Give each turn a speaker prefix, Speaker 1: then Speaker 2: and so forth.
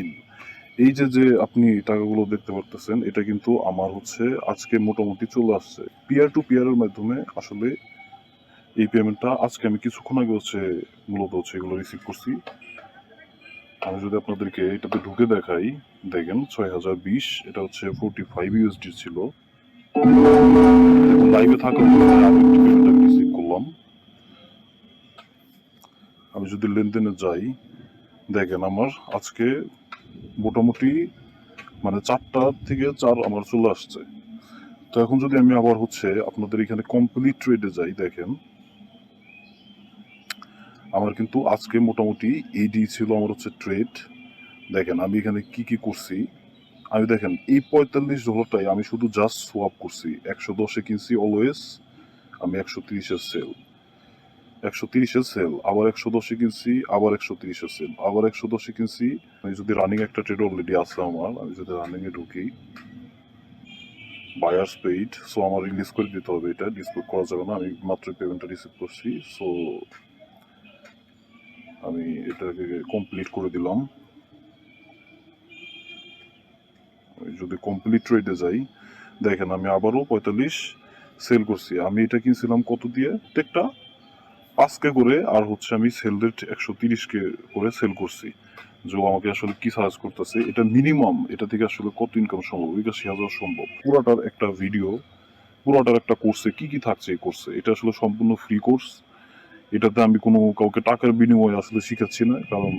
Speaker 1: In. এই যে যে আপনি টাকাগুলো দেখতে পারতেছেন, এটা কিন্তু আমার হচ্ছে আজকে মোটামুটি চলে আসছে। পিয়ার টু পিয়ারের মাধ্যমে আসলে এই পেমেন্টটা আজকে আমি কিছুক্ষণ আগে হচ্ছে মূলত হচ্ছে এগুলো রিসিভ করছি। আমি যদি আপনাদেরকে এটাতে ঢুকে দেখাই, দেখেন ছয় হাজার বিশ, এটা হচ্ছে ফোরটি ফাইভ ইউএসডি ছিল। লাইভে থাকার করলাম। আমি যদি লেনদেনে যাই দেখেন আমার আজকে মোটামুটি মানে চারটা থেকে চার আমার চলে আসছে। তো এখন যদি আমি আবার হচ্ছে আপনাদের এখানে কমপ্লিট ট্রেডে যাই, দেখেন। আমার কিন্তু আজকে মোটামুটি এডি ছিল আমার হচ্ছে ট্রেড দেখেন আমি এখানে কি কি করছি? আমি দেখেন, এই পঁয়তাল্লিশ ডলারটাই আমি শুধু জাস্ট সোয়াপ করছি। একশো দশে কিনছি অলওয়েজ আমি একশো তিরিশের সেল একশো তিরিশের সেল, আবার একশো দশে কিনছি, আবার একশো তিরিশের সেল, আবার একশো দশে কিনছি। আমি যদি রানিং একটা ট্রেড অলরেডি আছে আমার, আমি যদি রানিং এ ঢুকি বায়ার্স পেইড সো আমার রিলিজ করে দিতে হবে এটা ডিসপুট করা যাবে না, আমি মাত্র পেমেন্টটা রিসিভ করছি সো আমি এটাকে কমপ্লিট করে দিলাম। যদি কমপ্লিট ট্রেডে যাই, দেখেন আমি আবারও পঁয়তাল্লিশ সেল করছি, আমি এটা কিনছিলাম কত দিয়ে? টেকটা পাঁচকে করে আর হচ্ছে আমি সেল একশো তিরিশকে করে সেল করছি। যে আমাকে আসলে কি সার্চ করতেছে, এটা মিনিমাম এটা থেকে আসলে কত ইনকাম সম্ভব? একাশি হাজার সম্ভব। পুরোটার একটা ভিডিও পুরোটার একটা কোর্সে কি কি থাকছে এই কোর্সে এটা আসলে সম্পূর্ণ ফ্রি কোর্স এটাতে আমি কোনো কাউকে টাকার বিনিময়ে আসলে শিখাচ্ছি না, কারণ